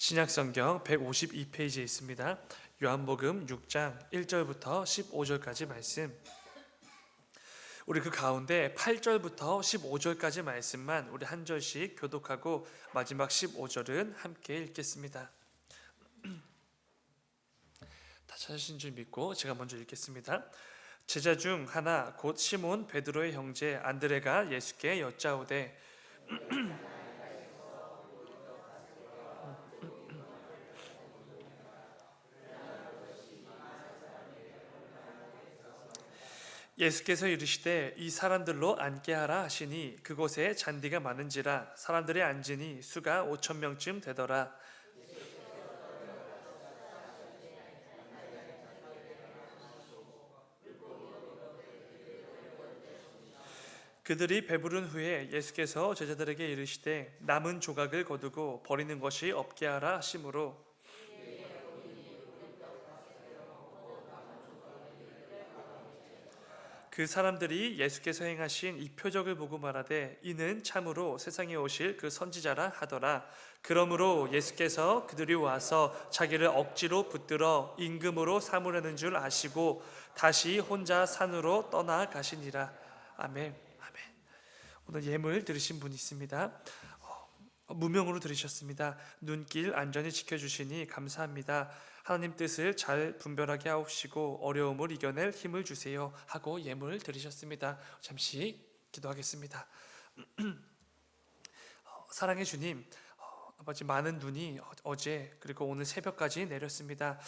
신약성경 152페이지에 있습니다. 요한복음 6장 1절부터 15절까지 말씀. 우리 그 가운데 8절부터 15절까지 말씀만 우리 한 절씩 교독하고 마지막 15절은 함께 읽겠습니다. 다 찾으신 줄 믿고 제가 먼저 읽겠습니다. 제자 중 하나 곧 시몬 베드로의 형제 안드레가 예수께 여짜오되 예수께서 이르시되 이 사람들로 앉게 하라 하시니 그곳에 잔디가 많은지라 사람들이 앉으니 수가 오천 명쯤 되더라. 그들이 배부른 후에 예수께서 제자들에게 이르시되 남은 조각을 거두고 버리는 것이 없게 하라 하심으로 그 사람들이 예수께서 행하신 이 표적을 보고 말하되 이는 참으로 세상에 오실 그 선지자라 하더라. 그러므로 예수께서 그들이 와서 자기를 억지로 붙들어 임금으로 삼으려는 줄 아시고 다시 혼자 산으로 떠나 가시니라. 아멘. 아멘. 오늘 예물 들으신 분 있습니다. 어, 무명으로 들으셨습니다. 눈길 안전히 지켜주시니 감사합니다. 하나님 뜻을 잘 분별하게 하옵시고 어려움을 이겨낼 힘을 주세요 하고 예물을 드리셨습니다. 잠시 기도하겠습니다. 어, 사랑의 주님, 어, 아버지 많은 눈이 어- 어제 그리고 오늘 새벽까지 내렸습니다.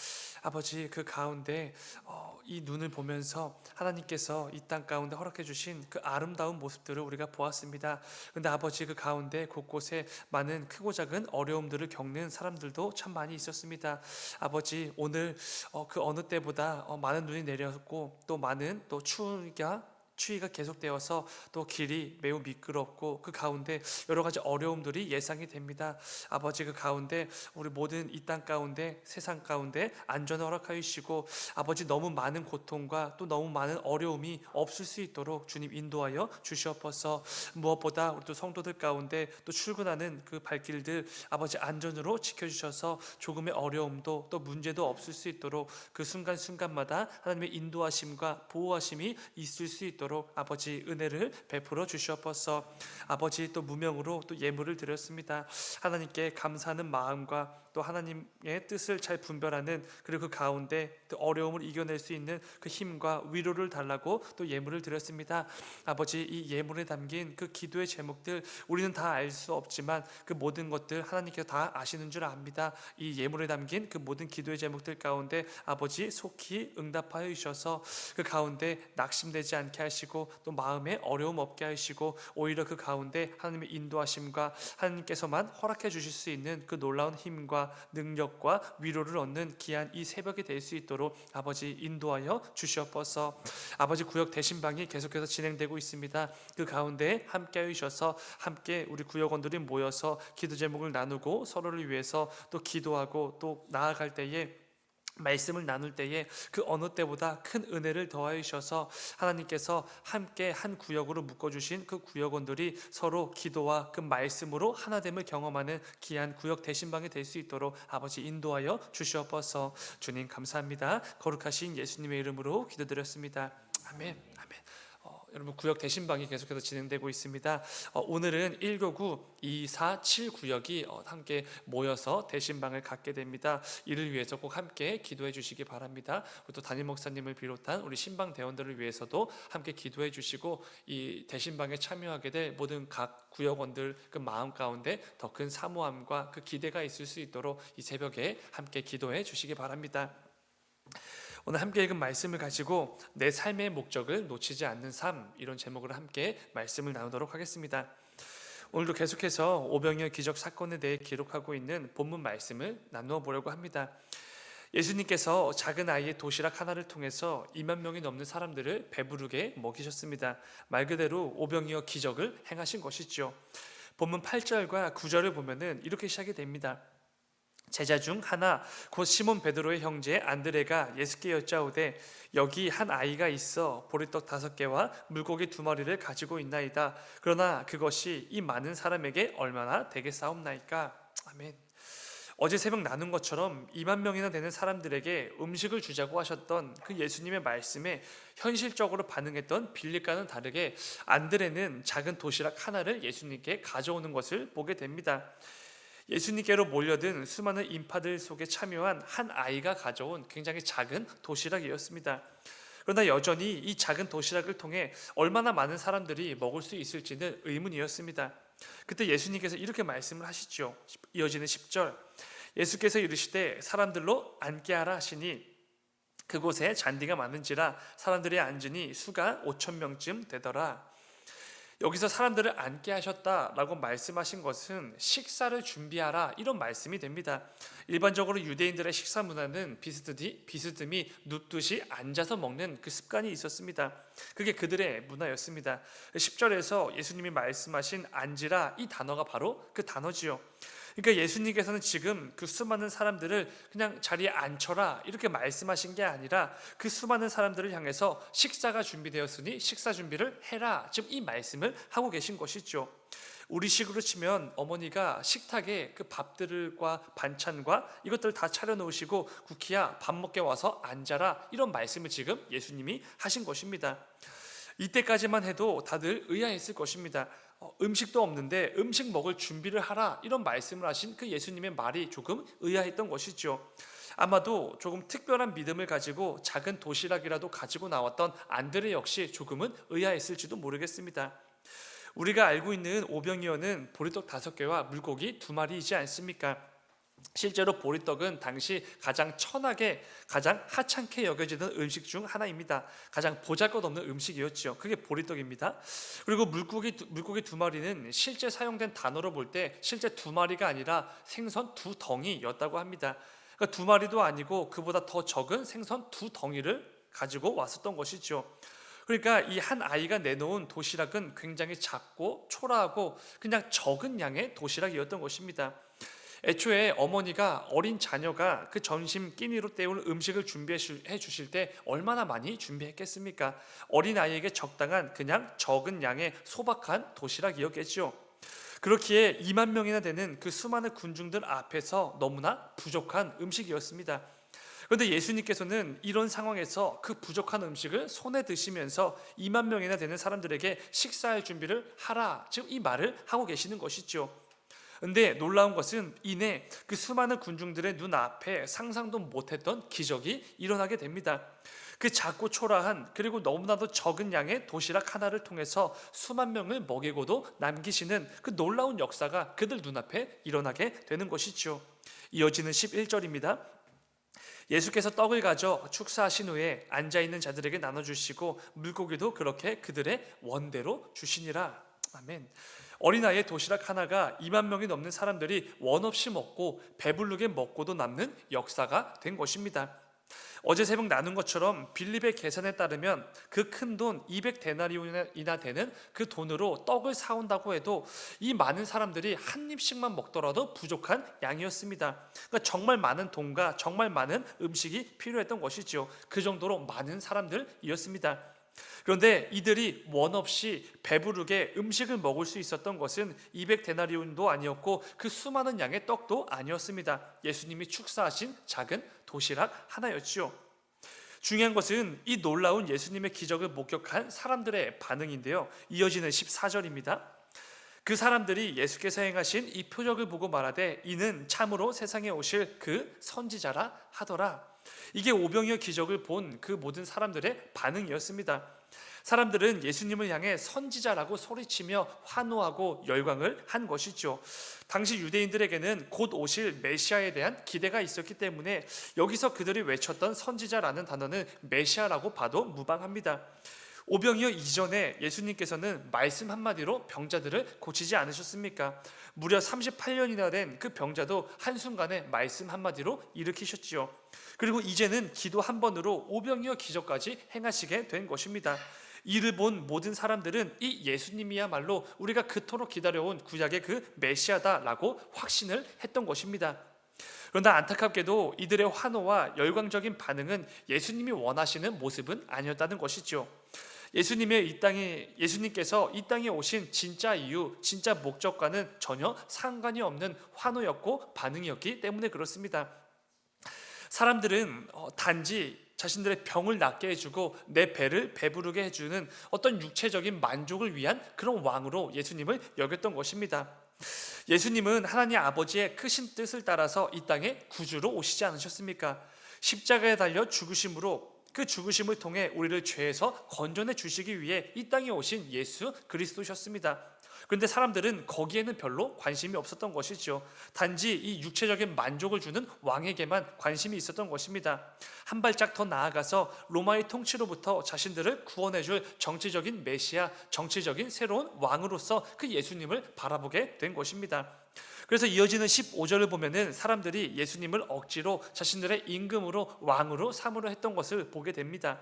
아버지 그 가운데 어, 이 눈을 보면서 하나님께서 이 땅 가운데 허락해 주신 그 아름다운 모습들을 우리가 보았습니다. 근데 아버지 그 가운데 곳곳에 많은 크고 작은 어려움들을 겪는 사람들도 참 많이 있었습니다. 아버지 오늘 어, 그 어느 때보다 어, 많은 눈이 내렸고 또 많은 또 추위가 추위가 계속되어서 또 길이 매우 미끄럽고 그 가운데 여러 가지 어려움들이 예상이 됩니다. 아버지 그 가운데 우리 모든 이 땅 가운데 세상 가운데 안전을 허락하여 주시고 아버지 너무 많은 고통과 또 너무 많은 어려움이 없을 수 있도록 주님 인도하여 주시옵소서. 무엇보다 우리 또 성도들 가운데 또 출근하는 그 발길들 아버지 안전으로 지켜주셔서 조금의 어려움도 또 문제도 없을 수 있도록 그 순간 순간마다 하나님의 인도하심과 보호하심이 있을 수 있도록 아버지 은혜를 베풀어 주시옵소서. 아버지 또 무명으로 또 예물을 드렸습니다. 하나님께 감사하는 마음과 또 하나님의 뜻을 잘 분별하는 그리고 그 가운데 또 어려움을 이겨낼 수 있는 그 힘과 위로를 달라고 또 예물을 드렸습니다. 아버지 이 예물에 담긴 그 기도의 제목들 우리는 다 알 수 없지만 그 모든 것들 하나님께서 다 아시는 줄 압니다. 이 예물에 담긴 그 모든 기도의 제목들 가운데 아버지 속히 응답하여 주셔서 그 가운데 낙심되지 않게 하시고 또 마음에 어려움 없게 하시고 오히려 그 가운데 하나님의 인도하심과 하나님께서만 허락해 주실 수 있는 그 놀라운 힘과 능력과 위로를 얻는 귀한 이 새벽이 될 수 있도록 아버지 인도하여 주시옵소서. 아버지 구역 대신방이 계속해서 진행되고 있습니다. 그 가운데 함께 하셔서 함께 우리 구역원들이 모여서 기도 제목을 나누고 서로를 위해서 또 기도하고 또 나아갈 때에 말씀을 나눌 때에 그 어느 때보다 큰 은혜를 더하여 주셔서 하나님께서 함께 한 구역으로 묶어 주신 그 구역원들이 서로 기도와 그 말씀으로 하나됨을 경험하는 귀한 구역 대신방이 될 수 있도록 아버지 인도하여 주시옵소서. 주님 감사합니다. 거룩하신 예수님의 이름으로 기도드렸습니다. 아멘. 여러분 구역 대신방이 계속해서 진행되고 있습니다. 어, 오늘은 1교구 2, 4, 7 구역이 어, 함께 모여서 대신방을 갖게 됩니다. 이를 위해서 꼭 함께 기도해 주시기 바랍니다. 또 담임 목사님을 비롯한 우리 신방 대원들을 위해서도 함께 기도해 주시고 이 대신방에 참여하게 될 모든 각 구역원들 그 마음 가운데 더 큰 사모함과 그 기대가 있을 수 있도록 이 새벽에 함께 기도해 주시기 바랍니다. 오늘 함께 읽은 말씀을 가지고 내 삶의 목적을 놓치지 않는 삶 이런 제목으로 함께 말씀을 나누도록 하겠습니다. 오늘도 계속해서 오병이어 기적 사건에 대해 기록하고 있는 본문 말씀을 나누어 보려고 합니다. 예수님께서 작은 아이의 도시락 하나를 통해서 2만 명이 넘는 사람들을 배부르게 먹이셨습니다. 말 그대로 오병이어 기적을 행하신 것이죠. 본문 8절과 9절을 보면은 이렇게 시작이 됩니다. 제자 중 하나 곧 시몬 베드로의 형제 안드레가 예수께 여짜오되 여기 한 아이가 있어 보리떡 다섯 개와 물고기 두 마리를 가지고 있나이다. 그러나 그것이 이 많은 사람에게 얼마나 되겠사옵나이까. 아멘. 어제 새벽 나눈 것처럼 2만 명이나 되는 사람들에게 음식을 주자고 하셨던 그 예수님의 말씀에 현실적으로 반응했던 빌립과는 다르게 안드레는 작은 도시락 하나를 예수님께 가져오는 것을 보게 됩니다. 예수님께로 몰려든 수많은 인파들 속에 참여한 한 아이가 가져온 굉장히 작은 도시락이었습니다. 그러나 여전히 이 작은 도시락을 통해 얼마나 많은 사람들이 먹을 수 있을지는 의문이었습니다. 그때 예수님께서 이렇게 말씀을 하시죠. 이어지는 10절. 예수께서 이르시되 사람들로 앉게 하라 하시니 그곳에 잔디가 많은지라 사람들이 앉으니 수가 5천 명쯤 되더라. 여기서 사람들을 앉게 하셨다라고 말씀하신 것은 식사를 준비하라 이런 말씀이 됩니다. 일반적으로 유대인들의 식사 문화는 비스듬히, 비스듬히 눕듯이 앉아서 먹는 그 습관이 있었습니다. 그게 그들의 문화였습니다. 10절에서 예수님이 말씀하신 앉으라 이 단어가 바로 그 단어지요. 그러니까 예수님께서는 지금 그 수많은 사람들을 그냥 자리에 앉혀라 이렇게 말씀하신 게 아니라 그 수많은 사람들을 향해서 식사가 준비되었으니 식사 준비를 해라. 지금 이 말씀을 하고 계신 것이죠. 우리식으로 치면 어머니가 식탁에 그 밥들과 반찬과 이것들을 다 차려 놓으시고 구키야 밥 먹게 와서 앉아라 이런 말씀을 지금 예수님이 하신 것입니다. 이때까지만 해도 다들 의아했을 것입니다. 어, 음식도 없는데 음식 먹을 준비를 하라 이런 말씀을 하신 그 예수님의 말이 조금 의아했던 것이죠. 아마도 조금 특별한 믿음을 가지고 작은 도시락이라도 가지고 나왔던 안드레 역시 조금은 의아했을지도 모르겠습니다. 우리가 알고 있는 오병이어는 보리떡 다섯 개와 물고기 두 마리이지 않습니까? 실제로 보리떡은 당시 가장 천하게 가장 하찮게 여겨지던 음식 중 하나입니다. 가장 보잘것없는 음식이었죠. 그게 보리떡입니다. 그리고 물고기 두- 물고기 두 마리는 실제 사용된 단어로 볼 때 실제 두 마리가 아니라 생선 두 덩이였다고 합니다. 그러니까 두 마리도 아니고 그보다 더 적은 생선 두 덩이를 가지고 왔었던 것이죠. 그러니까 이 한 아이가 내놓은 도시락은 굉장히 작고 초라하고 그냥 적은 양의 도시락이었던 것입니다. 애초에 어머니가 어린 자녀가 그 점심 끼니로 때울 음식을 준비해 주실 때 얼마나 많이 준비했겠습니까? 어린 아이에게 적당한 그냥 적은 양의 소박한 도시락이었겠죠. 그렇기에 2만 명이나 되는 그 수많은 군중들 앞에서 너무나 부족한 음식이었습니다. 그런데 예수님께서는 이런 상황에서 그 부족한 음식을 손에 드시면서 2만 명이나 되는 사람들에게 식사할 준비를 하라. 지금 이 말을 하고 계시는 것이죠. 근데 놀라운 것은 이내 그 수많은 군중들의 눈앞에 상상도 못했던 기적이 일어나게 됩니다. 그 작고 초라한 그리고 너무나도 적은 양의 도시락 하나를 통해서 수만 명을 먹이고도 남기시는 그 놀라운 역사가 그들 눈앞에 일어나게 되는 것이죠. 이어지는 11절입니다. 예수께서 떡을 가져 축사하신 후에 앉아 있는 자들에게 나눠 주시고 물고기도 그렇게 그들의 원대로 주시니라. 아멘. 어린아이의 도시락 하나가 2만 명이 넘는 사람들이 원 없이 먹고 배부르게 먹고도 남는 역사가 된 것입니다. 어제 새벽 나눈 것처럼 빌립의 계산에 따르면 그 큰 돈 200데나리온이나 되는 그 돈으로 떡을 사온다고 해도 이 많은 사람들이 한 입씩만 먹더라도 부족한 양이었습니다. 그러니까 정말 많은 돈과 정말 많은 음식이 필요했던 것이죠. 그 정도로 많은 사람들이었습니다. 그런데 이들이 원 없이 배부르게 음식을 먹을 수 있었던 것은 200데나리온도 아니었고 그 수많은 양의 떡도 아니었습니다. 예수님이 축사하신 작은 도시락 하나였죠. 중요한 것은 이 놀라운 예수님의 기적을 목격한 사람들의 반응인데요. 이어지는 14절입니다. 그 사람들이 예수께서 행하신 이 표적을 보고 말하되 이는 참으로 세상에 오실 그 선지자라 하더라. 이게 오병이어 기적을 본 그 모든 사람들의 반응이었습니다. 사람들은 예수님을 향해 선지자라고 소리치며 환호하고 열광을 한 것이죠. 당시 유대인들에게는 곧 오실 메시아에 대한 기대가 있었기 때문에 여기서 그들이 외쳤던 선지자라는 단어는 메시아라고 봐도 무방합니다. 오병이어 이전에 예수님께서는 말씀 한마디로 병자들을 고치지 않으셨습니까? 무려 38년이나 된 그 병자도 한순간에 말씀 한마디로 일으키셨지요. 그리고 이제는 기도 한 번으로 오병이어 기적까지 행하시게 된 것입니다. 이를 본 모든 사람들은 이 예수님이야말로 우리가 그토록 기다려온 구약의 그 메시아다라고 확신을 했던 것입니다. 그러나 안타깝게도 이들의 환호와 열광적인 반응은 예수님이 원하시는 모습은 아니었다는 것이죠. 예수님의 이 땅에 예수님께서 이 땅에 오신 진짜 이유, 진짜 목적과는 전혀 상관이 없는 환호였고 반응이었기 때문에 그렇습니다. 사람들은 어, 단지 자신들의 병을 낫게 해주고 내 배를 배부르게 해주는 어떤 육체적인 만족을 위한 그런 왕으로 예수님을 여겼던 것입니다. 예수님은 하나님 아버지의 크신 뜻을 따라서 이 땅에 구주로 오시지 않으셨습니까? 십자가에 달려 죽으심으로 그 죽으심을 통해 우리를 죄에서 건져내 주시기 위해 이 땅에 오신 예수 그리스도셨습니다. 그런데 사람들은 거기에는 별로 관심이 없었던 것이죠. 단지 이 육체적인 만족을 주는 왕에게만 관심이 있었던 것입니다. 한 발짝 더 나아가서 로마의 통치로부터 자신들을 구원해 줄 정치적인 메시아, 정치적인 새로운 왕으로서 그 예수님을 바라보게 된 것입니다. 그래서 이어지는 15절을 보면은 사람들이 예수님을 억지로 자신들의 임금으로 왕으로 삼으려 했던 것을 보게 됩니다.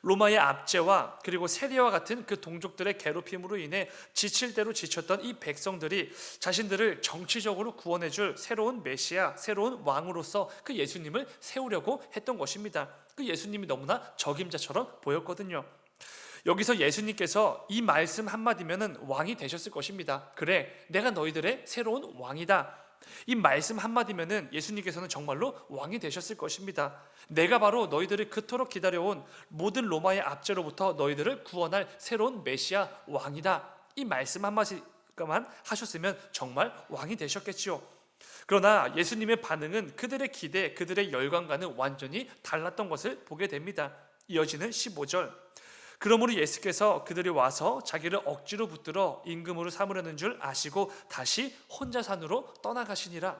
로마의 압제와 그리고 세리와 같은 그 동족들의 괴롭힘으로 인해 지칠 대로 지쳤던 이 백성들이 자신들을 정치적으로 구원해 줄 새로운 메시아, 새로운 왕으로서 그 예수님을 세우려고 했던 것입니다. 그 예수님이 너무나 적임자처럼 보였거든요. 여기서 예수님께서 이 말씀 한마디면은 왕이 되셨을 것입니다. 그래, 내가 너희들의 새로운 왕이다. 이 말씀 한마디면은 예수님께서는 정말로 왕이 되셨을 것입니다. 내가 바로 너희들을 그토록 기다려온 모든 로마의 압제로부터 너희들을 구원할 새로운 메시아 왕이다. 이 말씀 한마디만 하셨으면 정말 왕이 되셨겠지요. 그러나 예수님의 반응은 그들의 기대, 그들의 열광과는 완전히 달랐던 것을 보게 됩니다. 이어지는 15절. 그러므로 예수께서 그들이 와서 자기를 억지로 붙들어 임금으로 삼으려는 줄 아시고 다시 혼자 산으로 떠나가시니라.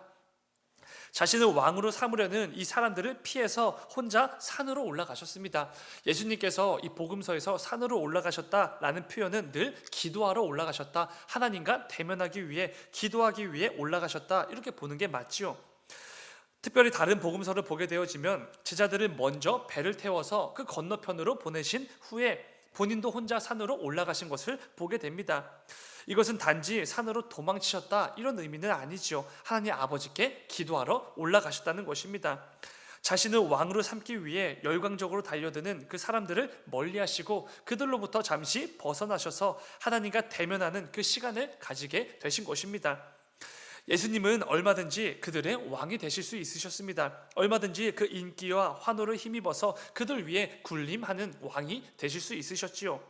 자신을 왕으로 삼으려는 이 사람들을 피해서 혼자 산으로 올라가셨습니다. 예수님께서 이 복음서에서 산으로 올라가셨다라는 표현은 늘 기도하러 올라가셨다. 하나님과 대면하기 위해 기도하기 위해 올라가셨다. 이렇게 보는 게 맞지요. 특별히 다른 복음서를 보게 되어지면 제자들을 먼저 배를 태워서 그 건너편으로 보내신 후에 본인도 혼자 산으로 올라가신 것을 보게 됩니다. 이것은 단지 산으로 도망치셨다 이런 의미는 아니죠. 하나님 아버지께 기도하러 올라가셨다는 것입니다. 자신을 왕으로 삼기 위해 열광적으로 달려드는 그 사람들을 멀리하시고 그들로부터 잠시 벗어나셔서 하나님과 대면하는 그 시간을 가지게 되신 것입니다. 예수님은 얼마든지 그들의 왕이 되실 수 있으셨습니다. 얼마든지 그 인기와 환호를 힘입어서 그들 위해 군림하는 왕이 되실 수 있으셨지요.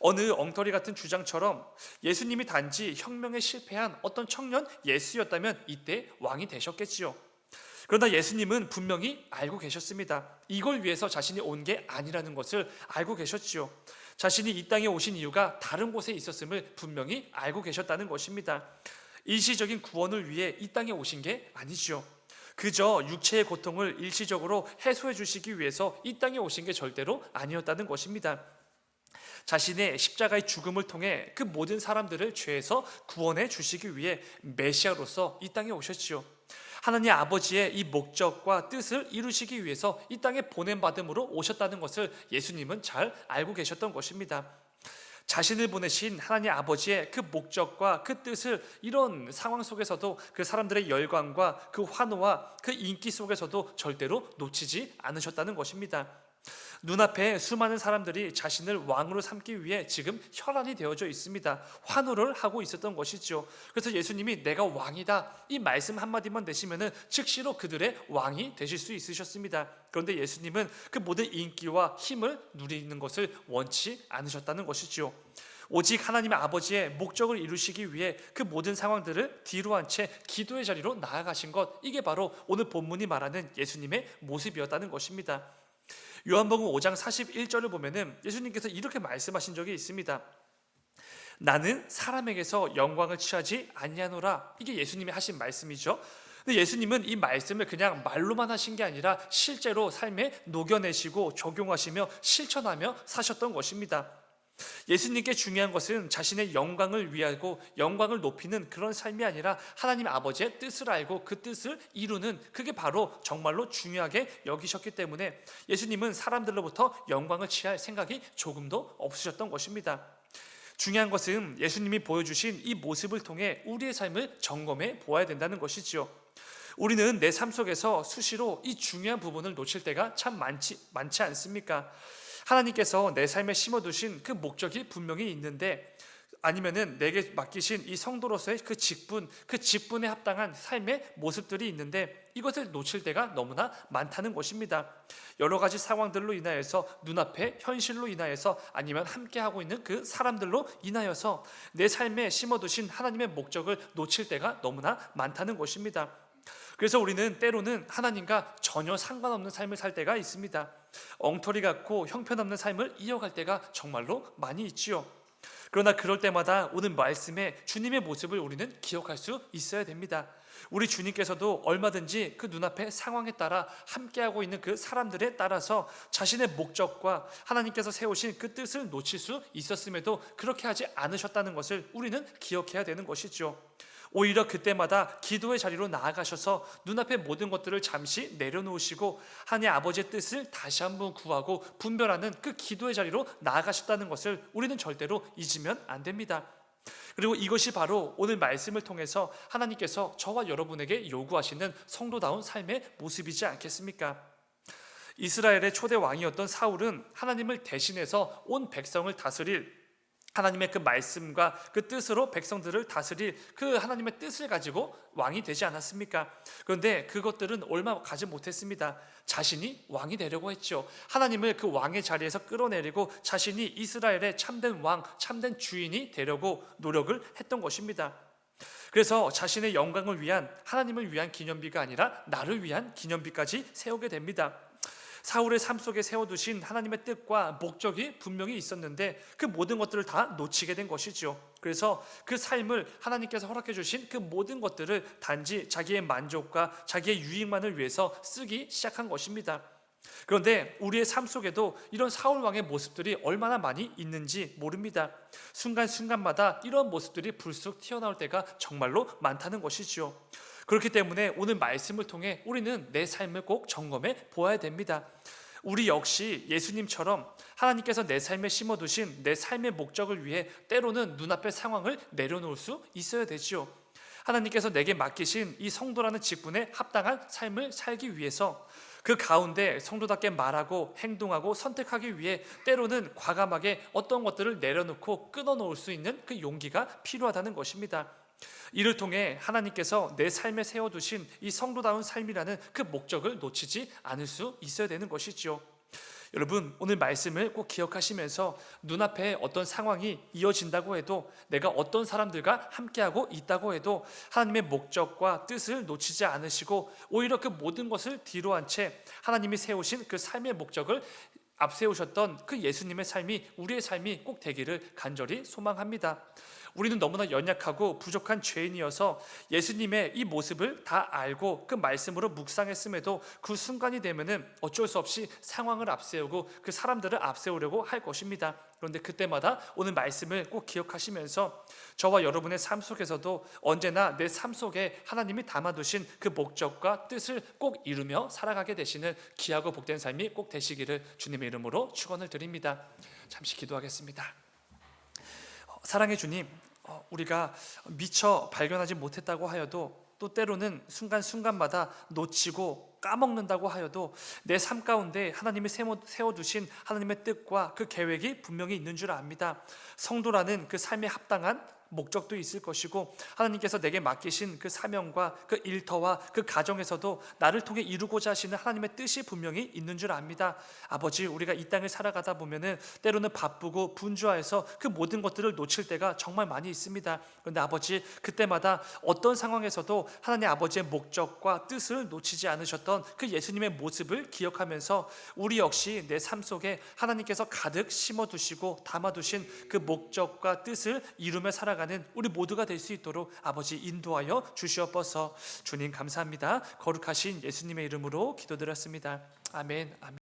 어느 엉터리 같은 주장처럼 예수님이 단지 혁명에 실패한 어떤 청년 예수였다면 이때 왕이 되셨겠지요. 그러나 예수님은 분명히 알고 계셨습니다. 이걸 위해서 자신이 온 게 아니라는 것을 알고 계셨지요. 자신이 이 땅에 오신 이유가 다른 곳에 있었음을 분명히 알고 계셨다는 것입니다. 일시적인 구원을 위해 이 땅에 오신 게 아니죠. 그저 육체의 고통을 일시적으로 해소해 주시기 위해서 이 땅에 오신 게 절대로 아니었다는 것입니다. 자신의 십자가의 죽음을 통해 그 모든 사람들을 죄에서 구원해 주시기 위해 메시아로서 이 땅에 오셨지요. 하나님 아버지의 이 목적과 뜻을 이루시기 위해서 이 땅에 보냄 받음으로 오셨다는 것을 예수님은 잘 알고 계셨던 것입니다. 자신을 보내신 하나님 아버지의 그 목적과 그 뜻을 이런 상황 속에서도 그 사람들의 열광과 그 환호와 그 인기 속에서도 절대로 놓치지 않으셨다는 것입니다. 눈앞에 수많은 사람들이 자신을 왕으로 삼기 위해 지금 혈안이 되어져 있습니다. 환호를 하고 있었던 것이죠. 그래서 예수님이 내가 왕이다 이 말씀 한마디만 내시면은 즉시로 그들의 왕이 되실 수 있으셨습니다. 그런데 예수님은 그 모든 인기와 힘을 누리는 것을 원치 않으셨다는 것이죠. 오직 하나님의 아버지의 목적을 이루시기 위해 그 모든 상황들을 뒤로 한 채 기도의 자리로 나아가신 것 이게 바로 오늘 본문이 말하는 예수님의 모습이었다는 것입니다. 요한복음 5장 41절을 보면은 예수님께서 이렇게 말씀하신 적이 있습니다. 나는 사람에게서 영광을 취하지 아니하노라. 이게 예수님이 하신 말씀이죠. 근데 예수님은 이 말씀을 그냥 말로만 하신 게 아니라 실제로 삶에 녹여내시고 적용하시며 실천하며 사셨던 것입니다. 예수님께 중요한 것은 자신의 영광을 위하고 영광을 높이는 그런 삶이 아니라 하나님 아버지의 뜻을 알고 그 뜻을 이루는 그게 바로 정말로 중요하게 여기셨기 때문에 예수님은 사람들로부터 영광을 취할 생각이 조금도 없으셨던 것입니다. 중요한 것은 예수님이 보여주신 이 모습을 통해 우리의 삶을 점검해 보아야 된다는 것이지요. 우리는 내 삶 속에서 수시로 이 중요한 부분을 놓칠 때가 참 많지, 많지 않습니까? 하나님께서 내 삶에 심어두신 그 목적이 분명히 있는데 아니면은 내게 맡기신 이 성도로서의 그 직분, 그 직분에 합당한 삶의 모습들이 있는데 이것을 놓칠 때가 너무나 많다는 것입니다. 여러 가지 상황들로 인하여서 눈앞에 현실로 인하여서 아니면 함께 하고 있는 그 사람들로 인하여서 내 삶에 심어두신 하나님의 목적을 놓칠 때가 너무나 많다는 것입니다. 그래서 우리는 때로는 하나님과 전혀 상관없는 삶을 살 때가 있습니다. 엉터리 같고 형편없는 삶을 이어갈 때가 정말로 많이 있지요. 그러나 그럴 때마다 오늘 말씀에 주님의 모습을 우리는 기억할 수 있어야 됩니다. 우리 주님께서도 얼마든지 그 눈앞의 상황에 따라 함께하고 있는 그 사람들에 따라서 자신의 목적과 하나님께서 세우신 그 뜻을 놓칠 수 있었음에도 그렇게 하지 않으셨다는 것을 우리는 기억해야 되는 것이죠. 오히려 그때마다 기도의 자리로 나아가셔서 눈앞의 모든 것들을 잠시 내려놓으시고 하나님 아버지의 뜻을 다시 한번 구하고 분별하는 그 기도의 자리로 나아가셨다는 것을 우리는 절대로 잊으면 안 됩니다. 그리고 이것이 바로 오늘 말씀을 통해서 하나님께서 저와 여러분에게 요구하시는 성도다운 삶의 모습이지 않겠습니까? 이스라엘의 초대 왕이었던 사울은 하나님을 대신해서 온 백성을 다스릴 하나님의 그 말씀과 그 뜻으로 백성들을 다스릴 그 하나님의 뜻을 가지고 왕이 되지 않았습니까? 그런데 그것들은 얼마 가지 못했습니다. 자신이 왕이 되려고 했죠. 하나님을 그 왕의 자리에서 끌어내리고 자신이 이스라엘의 참된 왕, 참된 주인이 되려고 노력을 했던 것입니다. 그래서 자신의 영광을 위한 하나님을 위한 기념비가 아니라 나를 위한 기념비까지 세우게 됩니다. 사울의 삶 속에 세워두신 하나님의 뜻과 목적이 분명히 있었는데 그 모든 것들을 다 놓치게 된 것이죠. 그래서 그 삶을 하나님께서 허락해 주신 그 모든 것들을 단지 자기의 만족과 자기의 유익만을 위해서 쓰기 시작한 것입니다. 그런데 우리의 삶 속에도 이런 사울 왕의 모습들이 얼마나 많이 있는지 모릅니다. 순간순간마다 이런 모습들이 불쑥 튀어나올 때가 정말로 많다는 것이지요. 그렇기 때문에 오늘 말씀을 통해 우리는 내 삶을 꼭 점검해 보아야 됩니다. 우리 역시 예수님처럼 하나님께서 내 삶에 심어두신 내 삶의 목적을 위해 때로는 눈앞의 상황을 내려놓을 수 있어야 되지요. 하나님께서 내게 맡기신 이 성도라는 직분에 합당한 삶을 살기 위해서 그 가운데 성도답게 말하고 행동하고 선택하기 위해 때로는 과감하게 어떤 것들을 내려놓고 끊어놓을 수 있는 그 용기가 필요하다는 것입니다. 이를 통해 하나님께서 내 삶에 세워두신 이 성도다운 삶이라는 그 목적을 놓치지 않을 수 있어야 되는 것이죠. 여러분 오늘 말씀을 꼭 기억하시면서 눈앞에 어떤 상황이 이어진다고 해도 내가 어떤 사람들과 함께하고 있다고 해도 하나님의 목적과 뜻을 놓치지 않으시고 오히려 그 모든 것을 뒤로 한 채 하나님이 세우신 그 삶의 목적을 앞세우셨던 그 예수님의 삶이 우리의 삶이 꼭 되기를 간절히 소망합니다. 우리는 너무나 연약하고 부족한 죄인이어서 예수님의 이 모습을 다 알고 그 말씀으로 묵상했음에도 그 순간이 되면은 어쩔 수 없이 상황을 앞세우고 그 사람들을 앞세우려고 할 것입니다. 그런데 그때마다 오늘 말씀을 꼭 기억하시면서 저와 여러분의 삶 속에서도 언제나 내 삶 속에 하나님이 담아두신 그 목적과 뜻을 꼭 이루며 살아가게 되시는 귀하고 복된 삶이 꼭 되시기를 주님의 이름으로 축원을 드립니다. 잠시 기도하겠습니다. 어, 사랑의 주님, 어, 우리가 미처 발견하지 못했다고 하여도 또 때로는 순간순간마다 놓치고 까먹는다고 하여도 내 삶 가운데 하나님이 세워두신 하나님의 뜻과 그 계획이 분명히 있는 줄 압니다. 성도라는 그 삶에 합당한 목적도 있을 것이고 하나님께서 내게 맡기신 그 사명과 그 일터와 그 가정에서도 나를 통해 이루고자 하시는 하나님의 뜻이 분명히 있는 줄 압니다. 아버지, 우리가 이 땅을 살아가다 보면은 때로는 바쁘고 분주하여서 그 모든 것들을 놓칠 때가 정말 많이 있습니다. 그런데 아버지, 그때마다 어떤 상황에서도 하나님 아버지의 목적과 뜻을 놓치지 않으셨던 그 예수님의 모습을 기억하면서 우리 역시 내 삶 속에 하나님께서 가득 심어 두시고 담아 두신 그 목적과 뜻을 이루며 살아가 살아가는 우리 모두가 될 수 있도록 아버지 인도하여 주시옵소서. 주님 감사합니다. 거룩하신 예수님의 이름으로 기도드렸습니다. 아멘. 아멘.